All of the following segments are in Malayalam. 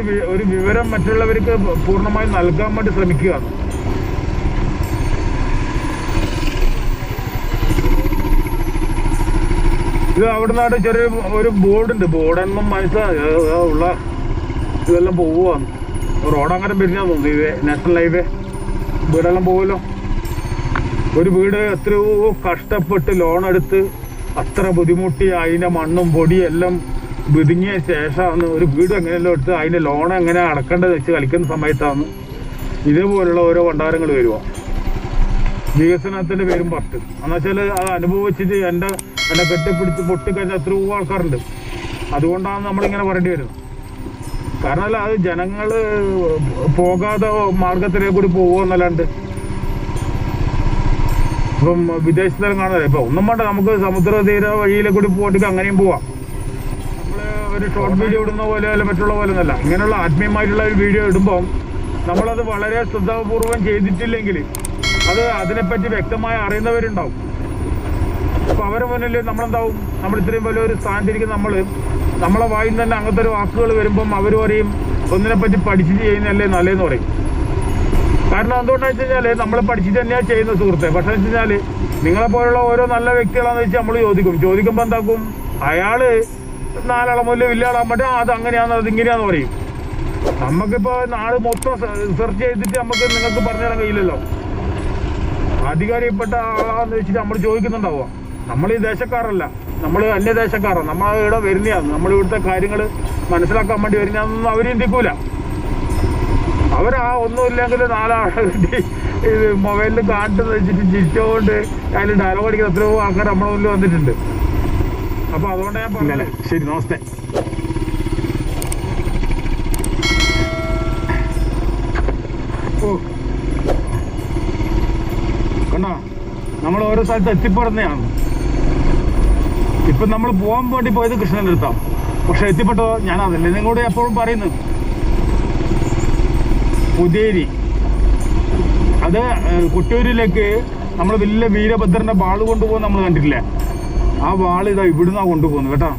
ഒരു ഒരു വിവരം മറ്റുള്ളവർക്ക് പൂർണമായി നൽകാൻ വേണ്ടി ശ്രമിക്കുക ഇത് അവിടെ നിന്നായിട്ട് ചെറിയ ഒരു ബോർഡുണ്ട്. ബോർഡെന്നും മനസ്സിലുള്ള ഉള്ള ഇതെല്ലാം പോവുകയാണ്. റോഡ് അങ്ങനെ പിരിഞ്ഞാൽ തോന്നുന്നു ഇത് നാഷണൽ ഹൈവേ. വീടെല്ലാം പോകുമല്ലോ ഒരു വീട് എത്രയോ കഷ്ടപ്പെട്ട് ലോൺ എടുത്ത് അത്ര ബുദ്ധിമുട്ടി അതിന്റെ മണ്ണും പൊടിയും എല്ലാം വിതുങ്ങിയ ശേഷമാണ് ഒരു വീട് എങ്ങനെയല്ലോ എടുത്ത് അതിന്റെ ലോൺ എങ്ങനെ അടക്കേണ്ടത് വെച്ച് കളിക്കുന്ന സമയത്താണ് ഇതേപോലുള്ള ഓരോ ഭണ്ഡാരങ്ങൾ വരുക വികസനത്തിന്റെ പേരും പത്ത് എന്നുവെച്ചാൽ അത് അനുഭവിച്ചിട്ട് എന്റെ എന്നെ കെട്ടിപ്പിടിച്ച് പൊട്ടിക്കഴിഞ്ഞ എത്രയോ ആൾക്കാരുണ്ട്. അതുകൊണ്ടാണ് നമ്മളിങ്ങനെ പറയേണ്ടി വരുന്നത്. കാരണം അല്ല അത് ജനങ്ങൾ പോകാതെ മാർഗത്തിലേക്ക് കൂടി പോകുമെന്നല്ലാണ്ട് ഇപ്പം വിദേശത്തെല്ലാം കാണുന്നില്ല ഇപ്പം ഒന്നും വേണ്ട നമുക്ക് സമുദ്ര തീര വഴിയിലെ കൂടി പോയിട്ട് അങ്ങനെയും പോവാം. ഒരു ഷോർട്ട് വീഡിയോ ഇടുന്ന പോലെ അല്ല മറ്റുള്ള പോലെ ഒന്നല്ല. ഇങ്ങനെയുള്ള ആത്മീയമായിട്ടുള്ള ഒരു വീഡിയോ ഇടുമ്പോൾ നമ്മളത് വളരെ ശ്രദ്ധാപൂർവം ചെയ്തിട്ടില്ലെങ്കിൽ അത് അതിനെപ്പറ്റി വ്യക്തമായി അറിയുന്നവരുണ്ടാവും. അപ്പൊ അവരെ മുന്നിൽ നമ്മളെന്താവും? നമ്മൾ ഇത്രയും വലിയൊരു സ്ഥാനത്തിരിക്കുന്ന നമ്മൾ നമ്മളെ വായിൽ തന്നെ അങ്ങനത്തെ ഒരു വാക്കുകൾ വരുമ്പം അവർ പറയും ഒന്നിനെ പറ്റി പഠിച്ചിട്ട് ചെയ്യുന്നതല്ലേ നല്ലതെന്ന് പറയും. കാരണം എന്തുകൊണ്ടാന്ന് വെച്ച് കഴിഞ്ഞാൽ നമ്മൾ പഠിച്ചിട്ട് തന്നെയാണ് ചെയ്യുന്നത് സുഹൃത്തെ. പക്ഷെ വെച്ച് കഴിഞ്ഞാൽ നിങ്ങളെ പോലുള്ള ഓരോ നല്ല വ്യക്തികളാന്ന് വെച്ചാൽ നമ്മൾ ചോദിക്കും. ചോദിക്കുമ്പോൾ എന്താക്കും? അയാൾ നാലാളെ മുല്ല വലിയാളാൻ പറ്റും. അത് അങ്ങനെയാന്ന് അത് ഇങ്ങനെയാന്ന് പറയും. നമുക്കിപ്പോ നാട് മൊത്തം സെർച്ച് ചെയ്തിട്ട് നമുക്ക് നിങ്ങൾക്ക് പറഞ്ഞു തരാൻ കഴിയില്ലല്ലോ. അധികാരിപ്പെട്ട ആളാന്ന് വെച്ചിട്ട് നമ്മൾ ചോദിക്കുന്നുണ്ടാവുക. നമ്മൾ ഈ ദേശക്കാരല്ല. നമ്മൾ അന്യ ദേശക്കാരാണ് നമ്മൾ ഇവിടെ വരുന്നതാണ് നമ്മൾ ഇവിടുത്തെ കാര്യങ്ങൾ മനസ്സിലാക്കാൻ വേണ്ടി വരുന്നതെന്നൊന്നും അവർ ചിന്തിക്കൂല. അവരാ ഒന്നുമില്ലെങ്കിൽ നാലാളെ കിട്ടി മൊബൈലിൽ കാട്ട് വെച്ചിട്ട് ചിരിച്ചുകൊണ്ട് അതിൽ ഡയലോഗ് അടിക്കുന്ന എത്രയോ ആൾക്കാർ നമ്മുടെ മുന്നിൽ വന്നിട്ടുണ്ട്. അപ്പൊ അതുകൊണ്ട് ഞാൻ പറഞ്ഞല്ലേ ശരി നമസ്തേ. ഓ. കണ്ടോ? നമ്മൾ ഓരോ സ്ഥലത്ത് എത്തിപ്പെടുന്നതാണ്. ഇപ്പൊ നമ്മൾ പോകാൻ വേണ്ടി പോയത് കൃഷ്ണന്റെ അടുത്താണ് പക്ഷെ എത്തിപ്പെട്ടോ ഞാൻ അതല്ലേ നിങ്ങളോട് എപ്പോഴും പറയുന്നു പുതേരി. അത് കൊട്ടിയൂരിലേക്ക് നമ്മൾ വലിയ വീരഭദ്രന്റെ ബാൾ കൊണ്ടുപോകാൻ നമ്മൾ കണ്ടിട്ടില്ലേ? ആ വാളിതാ ഇവിടുന്നാ കൊണ്ടുപോകുന്നത് കേട്ടോ.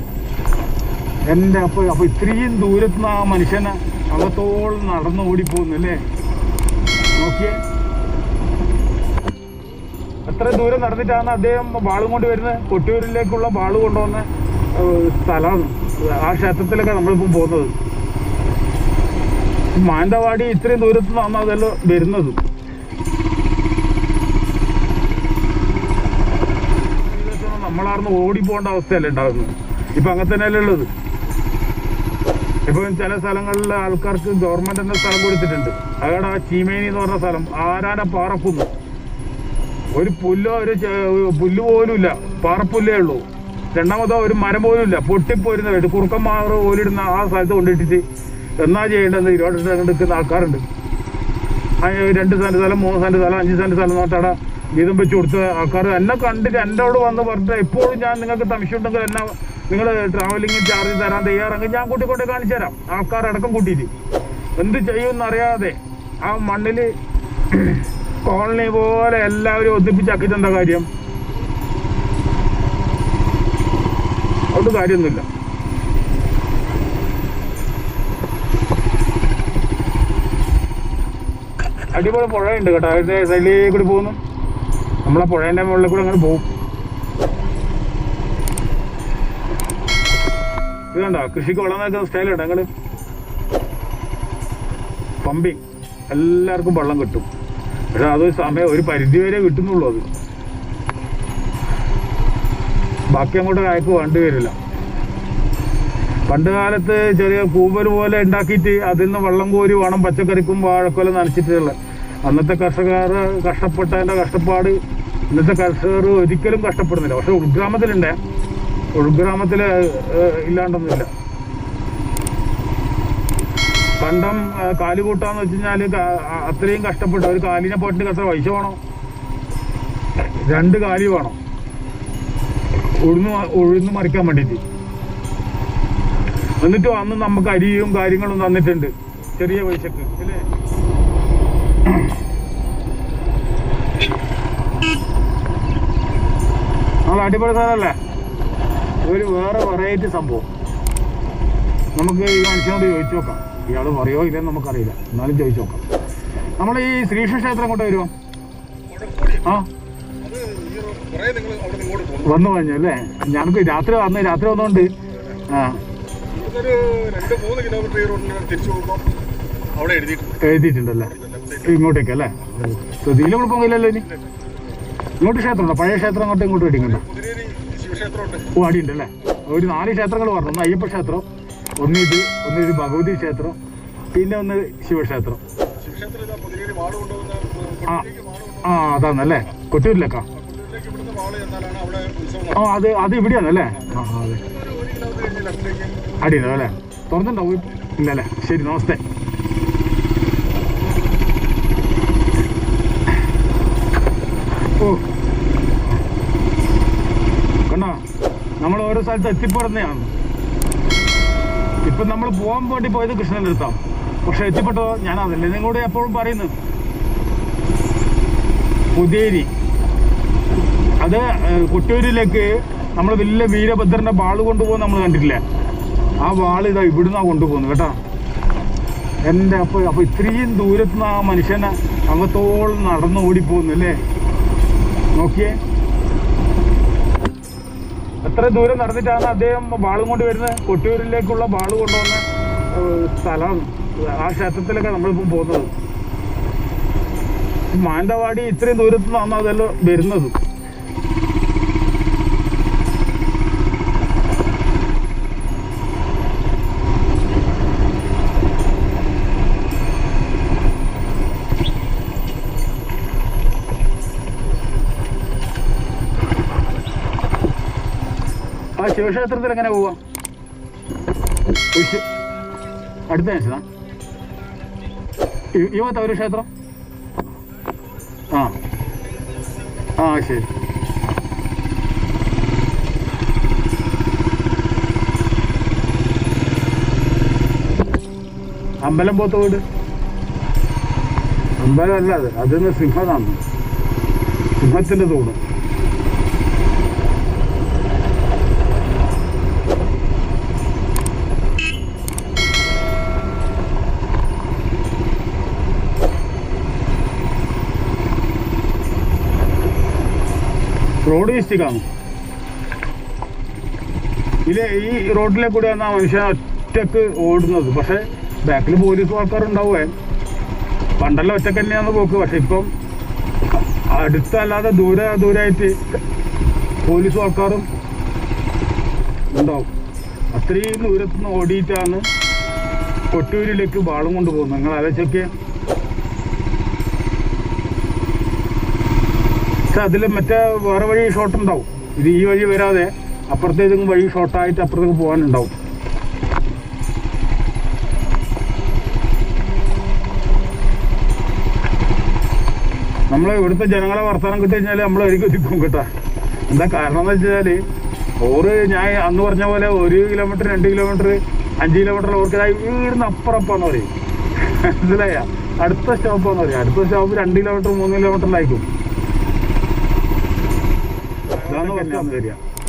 എന്റെ അപ്പൊ അപ്പൊ ഇത്രയും ദൂരത്ത് നിന്ന് ആ മനുഷ്യനെ അകത്തോളം നടന്നു ഓടിപ്പോകുന്നു അല്ലേ? നോക്കിയേ. എത്ര ദൂരം നടന്നിട്ടാണ് അദ്ദേഹം വാളും കൊണ്ട് വരുന്നത്? കൊട്ടിയൂരിലേക്കുള്ള വാൾ കൊണ്ടുവന്ന സ്ഥലമാണ്. ആ ക്ഷേത്രത്തിലൊക്കെ നമ്മളിപ്പം പോകുന്നത്. മാനന്തവാടി ഇത്രയും ദൂരത്ത് നിന്നാണ് അതെല്ലാം വരുന്നത്. നമ്മളാർന്ന് ഓടിപ്പോകേണ്ട അവസ്ഥയല്ലേ ഉണ്ടാകുന്നത് ഇപ്പൊ അങ്ങനെ തന്നെയല്ലേ ഉള്ളത്. ഇപ്പം ചില സ്ഥലങ്ങളിൽ ആൾക്കാർക്ക് ഗവൺമെന്റ് എന്ന സ്ഥലം കൊടുത്തിട്ടുണ്ട്. അവിടെ ആ ചീമേനി എന്ന് പറഞ്ഞ സ്ഥലം ആരാന പാറക്കുന്നു? ഒരു പുല്ലോ ഒരു പുല്ല് പോലും ഇല്ല. പാറപ്പുല്ലേ ഉള്ളൂ. രണ്ടാമതോ ഒരു മരം പോലും ഇല്ല. കുറുക്കം കുറുക്കന്മാർ പോലിടുന്ന ആ സ്ഥലത്ത് കൊണ്ടിട്ടിട്ട് എന്നാ ചെയ്യേണ്ടതെന്ന് ഇരുപത്തെട്ട് എടുക്കുന്ന ആൾക്കാരുണ്ട്. രണ്ട് സെന്റ് സ്ഥലം മൂന്ന് സെന്റ് സ്ഥലം അഞ്ച് സെന്റ് സ്ഥലം നോട്ടട ഗീതം വെച്ച് കൊടുത്ത ആൾക്കാർ എന്നെ കണ്ടിട്ട് എന്റെ അവിടെ വന്ന് പറഞ്ഞിട്ട് എപ്പോഴും ഞാൻ നിങ്ങൾക്ക് തമിശുണ്ടെങ്കിൽ എന്നെ നിങ്ങൾ ട്രാവലിംഗ് ചാർജ് തരാൻ തയ്യാറെങ്കിൽ ഞാൻ കൂട്ടിക്കൊണ്ട് കാണിച്ചു തരാം. ആൾക്കാരടക്കം കൂട്ടിയിട്ട്. എന്ത് ചെയ്യുമെന്ന് അറിയാതെ ആ മണ്ണിൽ കോളനി പോലെ എല്ലാവരും ഒന്നിപ്പിച്ചാക്കിയിട്ട് എന്താ കാര്യം? അതുകൊണ്ട് കാര്യമൊന്നുമില്ല. അടിപൊളി പുഴയുണ്ട് കേട്ടോ. അതിന്റെ സൈഡിലേക്ക് കൂടി പോകുന്നു. നമ്മളെ പുഴേന്റെ മുകളിൽ കൂടെ അങ്ങനെ പോകും ഇത് കണ്ടോ? കൃഷിക്ക് വെള്ളം നൽകുന്ന സ്റ്റൈലുണ്ട് ഞങ്ങൾ പമ്പിങ് എല്ലാവർക്കും വെള്ളം കിട്ടും. പക്ഷെ അത് സമയം ഒരു പരിധി വരെ കിട്ടുന്നുള്ളൂ അത്. ബാക്കി അങ്ങോട്ട് ഒരാൾക്ക് വേണ്ടി വരില്ല. പണ്ട് കാലത്ത് ചെറിയ കൂവൽ പോലെ ഉണ്ടാക്കിയിട്ട് അതിൽ നിന്ന് വെള്ളം കോരി വേണം പച്ചക്കറിക്കും വാഴക്കൊല നനച്ചിട്ടുള്ള അന്നത്തെ കർഷകർ കഷ്ടപ്പെട്ടതിന്റെ കഷ്ടപ്പാട് ഇന്നത്തെ കർഷകർ ഒരിക്കലും കഷ്ടപ്പെടുന്നില്ല. പക്ഷെ ഉൾഗ്രാമത്തിലുണ്ട്. ഉൾഗ്രാമത്തിൽ ഇല്ലാണ്ടൊന്നുമില്ല. പണ്ടം ആ, കാൽ കൂട്ടാന്ന് വെച്ച് കഴിഞ്ഞാൽ അത്രയും കഷ്ടപ്പെട്ടു. ഒരു കാലിനെ പോയിട്ട് എത്ര പൈസ വേണം? രണ്ട് കാലി വേണം. ഉഴുന്ന് ഉഴുന്ന് മറിക്കാൻ വേണ്ടിയിട്ട്. എന്നിട്ട് അന്ന് നമുക്ക് അരിയും കാര്യങ്ങളും തന്നിട്ടുണ്ട്. ചെറിയ പൈസക്ക്. അല്ലേ? അടിപൊളി സ്ഥലമല്ലേ ഒരു വേറെ വെറൈറ്റി സംഭവം. നമുക്ക് ഈ മനുഷ്യനോട് ചോദിച്ചു നോക്കാം. ഇയാൾ പറയോ ഇല്ലെന്ന് നമുക്കറിയില്ല. എന്നാലും ചോദിച്ചു നോക്കാം. നമ്മൾ ഈ ശ്രീകൃഷ്ണ ക്ഷേത്രം കൊണ്ട് വരുമോ ആ? വന്നു കഴിഞ്ഞു അല്ലേ? ഞങ്ങൾക്ക് രാത്രി വന്ന് രാത്രി വന്നുകൊണ്ട് ആ. എഴുതിയിട്ടുണ്ടല്ലേ? ഇങ്ങോട്ടേക്കല്ലേ അല്ലേ? ഇതിൽ ഇവിടെ ഇനി. ഇങ്ങോട്ട് ക്ഷേത്രമുണ്ടോ? പഴയ ക്ഷേത്രം അങ്ങോട്ട് ഇങ്ങോട്ട് ശിവക്ഷേത്രമുണ്ട് ഓ അടിയുണ്ട് അല്ലേ ഒരു നാല് ക്ഷേത്രങ്ങൾ പറഞ്ഞു ഒന്ന് അയ്യപ്പ ക്ഷേത്രം ഒന്ന് ഇത് ഒന്ന് ഇത് ഭഗവതി ക്ഷേത്രം പിന്നെ ഒന്ന് ശിവക്ഷേത്രം. ആ. ആ അതാണല്ലേ? കൊട്ടൂരിലേക്കാ ആ അത് അത് ഇവിടെയാണല്ലേ? ആ അതെ. അടിയുണ്ടോ അല്ലേ? തുറന്നുണ്ടാവും ഇല്ലല്ലേ? ശരി നമസ്തേ ഓ കണ്ടോ നമ്മൾ ഓരോ സ്ഥലത്ത് എത്തിപ്പെടുന്നതാണ്. ഇപ്പം നമ്മൾ പോകാൻ വേണ്ടി പോയത് കൃഷ്ണന്റെ അടുത്താണ്. പക്ഷെ എത്തിപ്പെട്ടോ ഞാൻ അതല്ലേ. നിങ്ങളോട് എപ്പോഴും പറയുന്നു. പുതേരി. അത് കൊട്ടൂരിലേക്ക് നമ്മൾ വലിയ വീരഭദ്രന്റെ വാൾ കൊണ്ടുപോകുന്ന നമ്മൾ കണ്ടിട്ടില്ലേ? ആ വാൾ ഇതാ ഇവിടുന്നാണ് കൊണ്ടുപോകുന്നത് കേട്ടോ. എന്റെ അപ്പൊ അപ്പൊ ഇത്രയും ദൂരത്തുനിന്ന് ആ മനുഷ്യനെ അങ്ങത്തോളം നടന്നു ഓടിപ്പോകുന്നു അല്ലേ നോക്കിയേ. എത്ര ദൂരം നടന്നിട്ടാണ് അദ്ദേഹം ബാളും കൊണ്ട് വരുന്നത്? കൊട്ടിയൂരിലേക്കുള്ള ബാൾ കൊണ്ടുവന്ന സ്ഥലം ആ ക്ഷേത്രത്തിലൊക്കെ നമ്മളിപ്പം പോകുന്നത്. മാനന്തവാടി ഇത്രയും ദൂരത്ത് നിന്നാണ് അതെല്ലാം വരുന്നത്. ആ ശിവക്ഷേത്രത്തിൽ എങ്ങനെ പോവാ? അടുത്ത ആഴ്ച ഭാഗത്ത ഒരു ക്ഷേത്രം? ആ. ആ ശരി. അമ്പലം പോത്ത വീട് അമ്പലം അല്ല അത്. അതിന് സിംഹതാണ് സിംഹത്തിന്റെ തൂണ് റോഡ് മിസ്റ്റേക്കാണ് ഇത് ഈ റോഡിലെ കൂടെയാണ് ആ മനുഷ്യൻ ഒറ്റയ്ക്ക് ഓടുന്നത്. പക്ഷെ ബാക്കിൽ പോലീസ് ആൾക്കാരുണ്ടാവുമേ പണ്ടെല്ലാം ഒറ്റയ്ക്ക് തന്നെയാണ് പോക്ക്. പക്ഷെ ഇപ്പം അടുത്തല്ലാതെ ദൂരെ ദൂരമായിട്ട് പോലീസ് ആൾക്കാരും ഉണ്ടാവും. അത്രയും ദൂരത്തുനിന്ന് ഓടിയിട്ടാണ് കൊട്ടൂരിലേക്ക് ബാളും കൊണ്ടുപോകുന്നത്. നിങ്ങൾ ആലോചിച്ചൊക്കെ പക്ഷെ അതിൽ മറ്റേ വേറെ വഴി ഷോട്ട് ഉണ്ടാവും. ഇത് ഈ വഴി വരാതെ അപ്പുറത്തേക്കും വഴി ഷോർട്ടായിട്ട് അപ്പുറത്തേക്ക് പോകാനുണ്ടാവും. നമ്മൾ ഇവിടുത്തെ ജനങ്ങളെ വർത്തമാനം കിട്ടി കഴിഞ്ഞാൽ നമ്മൾ ഒരിക്കലും ഒരുക്കും കേട്ടോ. എന്താ കാരണം എന്ന് വെച്ചാൽ ഓറ് ഞാൻ അന്ന് പറഞ്ഞ പോലെ ഒരു കിലോമീറ്റർ രണ്ട് കിലോമീറ്റർ അഞ്ച് കിലോമീറ്റർ ഓർക്ക് വീടിന് അപ്പുറപ്പാന്ന് പറയും. മനസ്സിലായ? അടുത്ത സ്റ്റോപ്പാന്ന് പറയും. അടുത്ത സ്റ്റോപ്പ് രണ്ട് കിലോമീറ്റർ മൂന്ന് കിലോമീറ്ററിലായിരിക്കും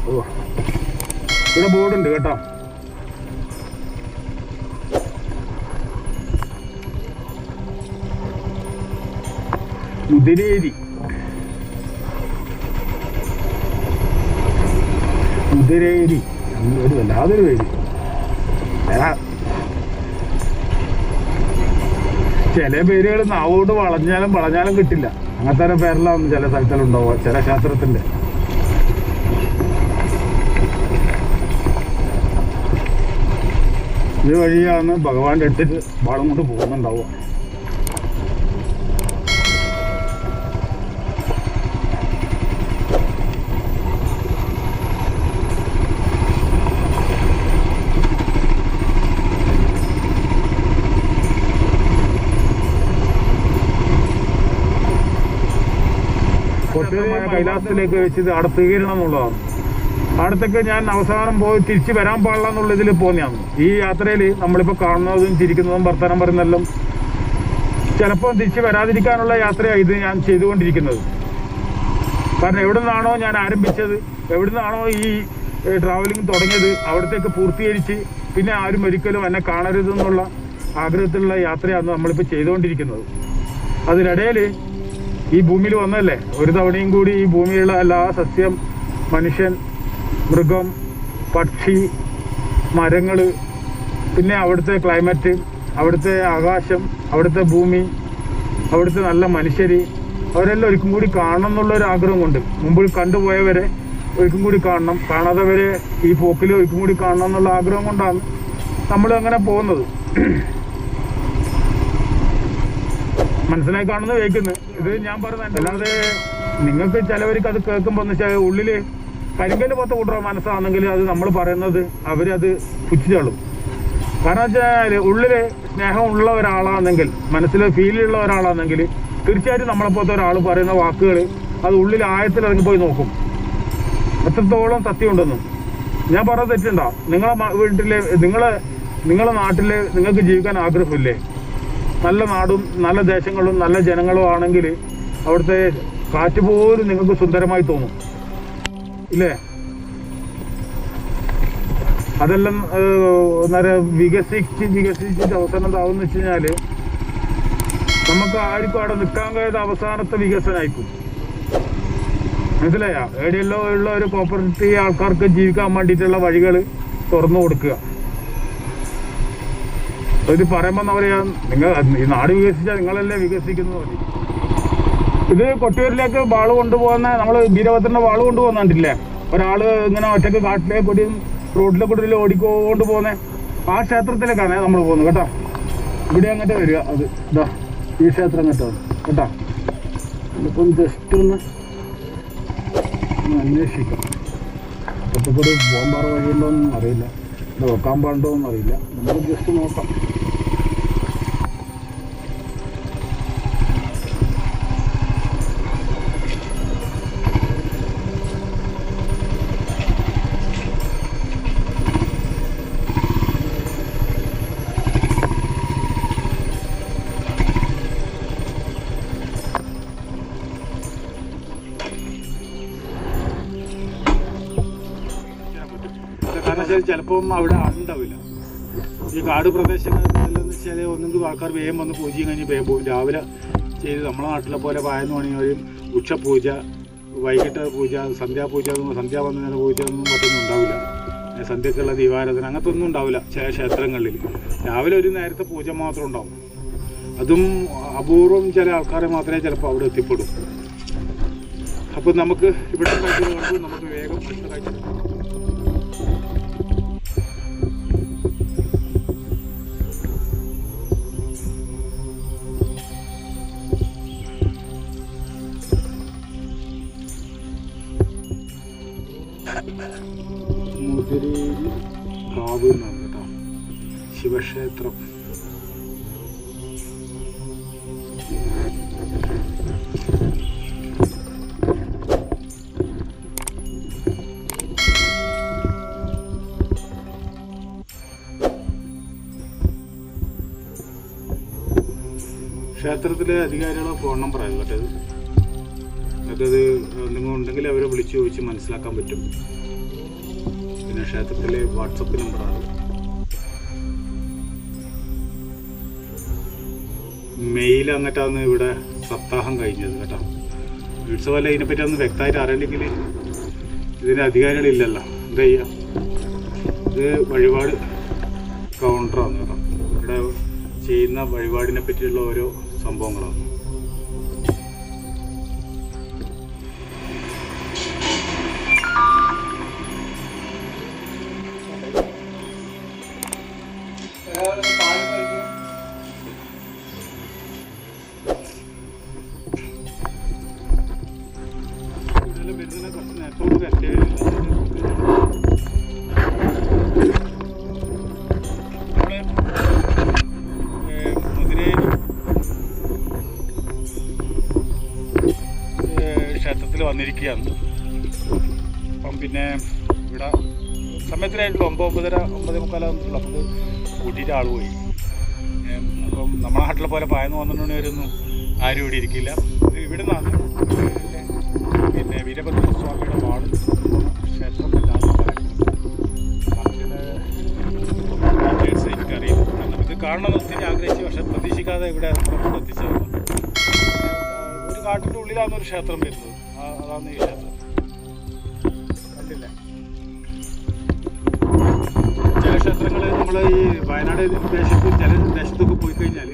ഓ. ഇവിടെ ബോർഡുണ്ട് കേട്ടോ. മുതിരേരി മുതിരേരി ഒരു വല്ലാതൊരു പേര് ചില പേരുകൾ നാവോട് വളഞ്ഞാലും വളഞ്ഞാലും കിട്ടില്ല. അങ്ങനത്തെ പേരിലാണ് ചില സ്ഥലത്തിലുണ്ടാവുക ചില ശാസ്ത്രത്തിന്റെ ഇത് വഴിയാണ് ഭഗവാന്റെ അടുത്തിട്ട് പാടം കൊണ്ട് പോകുന്നുണ്ടാവുക. കൈലാസത്തിലേക്ക് വെച്ച് അടുത്തുകീരണം എന്നുള്ളതാണ്. അവിടത്തേക്ക് ഞാൻ അവസാനം പോയി തിരിച്ചു വരാൻ പാടില്ല എന്നുള്ള ഇതിൽ പോന്നെയാണ്. ഈ യാത്രയിൽ നമ്മളിപ്പോൾ കാണുന്നതും ചിരിക്കുന്നതും വർത്തമാനം പറയുന്നതെല്ലാം ചിലപ്പോൾ തിരിച്ചു വരാതിരിക്കാനുള്ള യാത്രയാണ് ഇത് ഞാൻ ചെയ്തുകൊണ്ടിരിക്കുന്നത്. കാരണം എവിടെ നിന്നാണോ ഞാൻ ആരംഭിച്ചത് എവിടെ നിന്നാണോ ഈ ട്രാവലിംഗ് തുടങ്ങിയത് അവിടത്തേക്ക് പൂർത്തീകരിച്ച് പിന്നെ ആരും ഒരിക്കലും എന്നെ കാണരുതെന്നുള്ള ആഗ്രഹത്തിലുള്ള യാത്രയാണ് നമ്മളിപ്പോൾ ചെയ്തുകൊണ്ടിരിക്കുന്നത്. അതിനിടയിൽ ഈ ഭൂമിയിൽ വന്നല്ലേ ഒരു തവണയും കൂടി ഈ ഭൂമിയിലുള്ള എല്ലാ സസ്യം മനുഷ്യൻ മൃഗം പക്ഷി മരങ്ങൾ പിന്നെ അവിടുത്തെ ക്ലൈമറ്റ് അവിടുത്തെ ആകാശം അവിടുത്തെ ഭൂമി അവിടുത്തെ നല്ല മനുഷ്യർ അവരെല്ലാം ഒരിക്കും കൂടി കാണണം എന്നുള്ള ഒരു ആഗ്രഹം കൊണ്ട്. മുമ്പിൽ കണ്ടുപോയവരെ ഒരിക്കും കൂടി കാണണം. കാണാത്തവരെ ഈ പോക്കിൽ ഒരിക്കും കൂടി കാണണം എന്നുള്ള ആഗ്രഹം കൊണ്ടാണ് നമ്മൾ അങ്ങനെ പോകുന്നത്. മനസ്സിലായി കാണുന്നത്? കേൾക്കുന്നത് ഇത് ഞാൻ പറഞ്ഞത് അല്ലാതെ നിങ്ങൾക്ക് ചിലവർക്ക് അത് കേൾക്കുമ്പോൾ എന്ന് വെച്ചാൽ ഉള്ളിൽ കരിങ്കൽ പത്ത് കൂട്ടുക മനസ്സാണെങ്കിൽ അത് നമ്മൾ പറയുന്നത് അവരത് പുച്ഛിച്ചോളും. കാരണം വെച്ചാൽ സ്നേഹം സ്നേഹമുള്ള ഒരാളാണെങ്കിൽ മനസ്സിൽ ഫീലുള്ള ഒരാളാണെങ്കിൽ തീർച്ചയായിട്ടും നമ്മളെപ്പോലത്തെ ഒരാൾ പറയുന്ന വാക്കുകൾ അത് ഉള്ളിൽ ആഴത്തിൽ ഇറങ്ങിപ്പോയി നോക്കും. എത്രത്തോളം സത്യമുണ്ടെന്നും. ഞാൻ പറഞ്ഞ തെറ്റുണ്ടോ? നിങ്ങളെ വീട്ടിലെ നിങ്ങളെ നിങ്ങളെ നാട്ടിൽ നിങ്ങൾക്ക് ജീവിക്കാൻ ആഗ്രഹമില്ലേ? നല്ല നാടും നല്ല ദേശങ്ങളും നല്ല ജനങ്ങളും ആണെങ്കിൽ അവിടുത്തെ കാറ്റ് പോലും നിങ്ങൾക്ക് സുന്ദരമായി തോന്നും. ഇല്ലേ? അതെല്ലാം നേരെ വികസിച്ച് വികസിച്ചിട്ട് അവസാനം എന്താവെന്ന് വെച്ച് കഴിഞ്ഞാൽ നമുക്ക് ആർക്കും അവിടെ നിൽക്കാൻ കഴിയാത്ത അവസാനത്തെ വികസനമായിരിക്കും മനസ്സിലായ? എവിടെയല്ലോ ഉള്ള ഒരു പ്രോപ്പർട്ടി ആൾക്കാർക്ക് ജീവിക്കാൻ വേണ്ടിയിട്ടുള്ള വഴികൾ തുറന്നു കൊടുക്കുക. ഇത് പറയുമ്പോൾ എന്താ പറയുക നിങ്ങൾ ഈ നാട് വികസിച്ചാൽ നിങ്ങളല്ലേ വികസിക്കുന്നത്? ഇത് കൊട്ടിയൂരിലേക്ക് വാൾ കൊണ്ടുപോകുന്ന നമ്മൾ വീരഭദ്രന്റെ വാൾ കൊണ്ടുപോകുന്നുണ്ടില്ലേ ഒരാൾ ഇങ്ങനെ ഒറ്റയ്ക്ക് കാട്ടിലേക്ക് കൂടി റോഡിലെ കൂടി ഓടിക്കൊണ്ട് പോകുന്ന ആ ക്ഷേത്രത്തിലേക്കാണ് നമ്മൾ പോകുന്നത് കേട്ടോ? ഇവിടെ അങ്ങോട്ട് വരിക അത് ഇതാ ഈ ക്ഷേത്രം കേട്ടോ കേട്ടോ? ഇപ്പം ജസ്റ്റ് ഒന്ന് ഒന്ന് അന്വേഷിക്കാം ഒറ്റക്കൂടി പോകാൻ പാറ വഴിയുണ്ടോന്നും അറിയില്ല. നോക്കാൻ പാടുണ്ടോ എന്നറിയില്ല നമ്മൾ ജസ്റ്റ് നോക്കാം. ചിലപ്പം അവിടെ ആളുണ്ടാവില്ല. ഈ കാട് പ്രദേശങ്ങളിലെന്ന് വെച്ചാൽ ഒന്നെങ്കിൽ ആൾക്കാർ വേഗം വന്ന് പൂജയും കഴിഞ്ഞ് വേഗം പോകും രാവിലെ ചെയ്ത് നമ്മളെ നാട്ടിലെ പോലെ പായെന്ന് പറഞ്ഞാൽ ഉച്ച ഉച്ചപൂജ വൈകിട്ട് പൂജ സന്ധ്യാപൂജ സന്ധ്യാവന്ദന പൂജ ഒന്നും മറ്റൊന്നും ഉണ്ടാവില്ല. സന്ധ്യക്കുള്ള ദീപാരാധന അങ്ങനത്തെ ഒന്നും ഉണ്ടാവില്ല ചില ക്ഷേത്രങ്ങളിൽ. രാവിലെ ഒരു നേരത്തെ പൂജ മാത്രം ഉണ്ടാവും. അതും അപൂർവം ചില ആൾക്കാരെ മാത്രമേ ചിലപ്പോൾ അവിടെ എത്തിപ്പെടും. അപ്പം നമുക്ക് ഇവിടെ നമുക്ക് വേഗം കാഴ്ച ശിവക്ഷേത്രം ക്ഷേത്രത്തിലെ അധികാരികളെ ഫോൺ ആയിരുന്നു കേട്ടത് മറ്റേത് നിങ്ങൾ ഉണ്ടെങ്കിൽ അവരെ വിളിച്ച് ചോദിച്ച് മനസ്സിലാക്കാൻ പറ്റും. പിന്നെ ക്ഷേത്രത്തിലെ വാട്സപ്പ് നമ്പറാണ്. മെയിൽ അങ്ങോട്ടാണ് ഇവിടെ സപ്താഹം കഴിഞ്ഞത് കേട്ടോ. ഉത്സവമല്ല ഇതിനെപ്പറ്റി ഒന്ന് വ്യക്തമായിട്ട് അറിയില്ലെങ്കിൽ ഇതിന്റെ അധികാരികളില്ലല്ലോ. എന്താ ചെയ്യുക ഇത് വഴിപാട് കൗണ്ടറാണ് കേട്ടോ. ഇവിടെ ചെയ്യുന്ന വഴിപാടിനെ പറ്റിയുള്ള ഓരോ സംഭവങ്ങളാണ്. വന്നിരിക്കുകയാണ്. അപ്പം പിന്നെ ഇവിടെ സമയത്തിനായിട്ടുള്ള ഒമ്പത് ഒമ്പതര ഒമ്പത് മുക്കാലാകുമ്പോൾ നമുക്ക് കൂട്ടിയിട്ട് ആൾ പോയി. അപ്പം നമ്മുടെ നാട്ടിലെ പോലെ പായന്ന് പന്ത്രണ്ട് മണി വരെ ആരും ഇവിടെ ഇരിക്കില്ല. ഇവിടെ നിന്നാണ് പിന്നെ വീരഭദ്ര സ്വാമിയുടെ നമുക്കിത് ഡീറ്റെയിൽസ് എനിക്കറിയില്ല കാണണമെന്ന് ഒത്തിരി ആഗ്രഹിച്ചു പക്ഷെ പ്രതീക്ഷിക്കാതെ ഇവിടെ നമ്മൾ എത്തിച്ചത്. ഒരു കാട്ടിന്റെ ഉള്ളിലാണ് ഒരു ക്ഷേത്രം വരുന്നത്. അതാണ് ഈ ക്ഷേത്രം കണ്ടില്ലേ ചില ക്ഷേത്രങ്ങൾ നമ്മൾ ഈ വയനാട് ദേശത്ത് ചില ദേശത്തൊക്കെ പോയി കഴിഞ്ഞാൽ